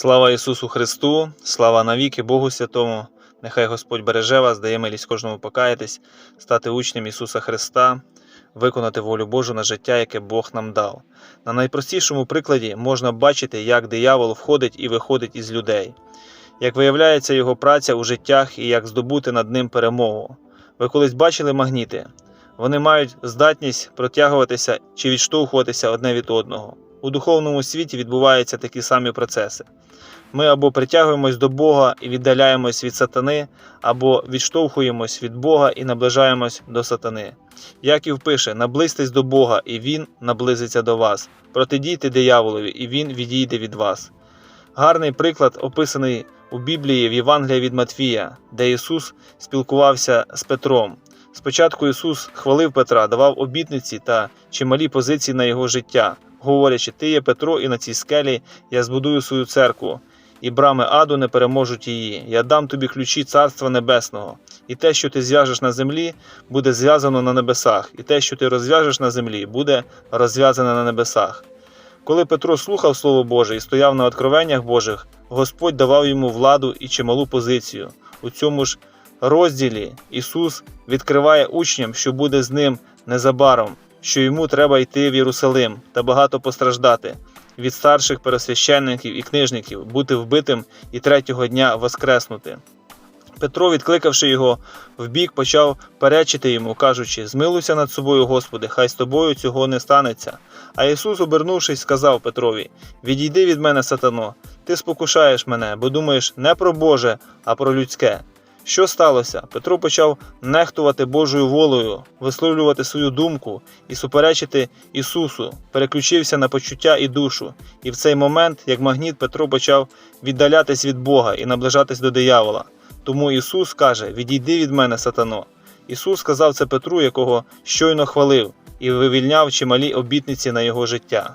Слава Ісусу Христу, слава навіки Богу Святому. Нехай Господь береже вас, дає милість кожному покаятись, стати учнем Ісуса Христа, виконати волю Божу на життя, яке Бог нам дав. На найпростішому прикладі можна бачити, як диявол входить і виходить із людей, як виявляється його праця у життях і як здобути над ним перемогу. Ви колись бачили магніти? Вони мають здатність протягуватися чи відштовхуватися одне від одного. У духовному світі відбуваються такі самі процеси. Ми або притягуємось до Бога і віддаляємось від сатани, або відштовхуємось від Бога і наближаємось до сатани. Яків пише: наблизьтесь до Бога, і Він наблизиться до вас. Протидійте дияволові, і Він відійде від вас. Гарний приклад описаний у Біблії в Євангелії від Матфія, де Ісус спілкувався з Петром. Спочатку Ісус хвалив Петра, давав обітниці та чималі позиції на його життя, говорячи: Ти є Петро, і на цій скелі я збудую свою церкву, і брами аду не переможуть її. Я дам тобі ключі Царства Небесного, і те, що ти зв'яжеш на землі, буде зв'язано на небесах, і те, що ти розв'яжеш на землі, буде розв'язане на небесах. Коли Петро слухав Слово Боже і стояв на откровеннях Божих, Господь давав йому владу і чималу позицію. У цьому ж розділі Ісус відкриває учням, що буде з ним незабаром, що йому треба йти в Єрусалим та багато постраждати від старших пересвященників і книжників, бути вбитим і третього дня воскреснути. Петро, відкликавши його вбік, почав перечити йому, кажучи: Змилуйся над собою, Господи, хай з тобою цього не станеться. А Ісус, обернувшись, сказав Петрові: Відійди від мене, сатано, ти спокушаєш мене, бо думаєш не про Боже, а про людське. Що сталося? Петро почав нехтувати Божою волею, висловлювати свою думку і суперечити Ісусу, переключився на почуття і душу. І в цей момент, як магніт, Петро почав віддалятись від Бога і наближатись до диявола. Тому Ісус каже: Відійди від мене, сатано. Ісус сказав це Петру, якого щойно хвалив, і вивільняв чималі обітниці на його життя.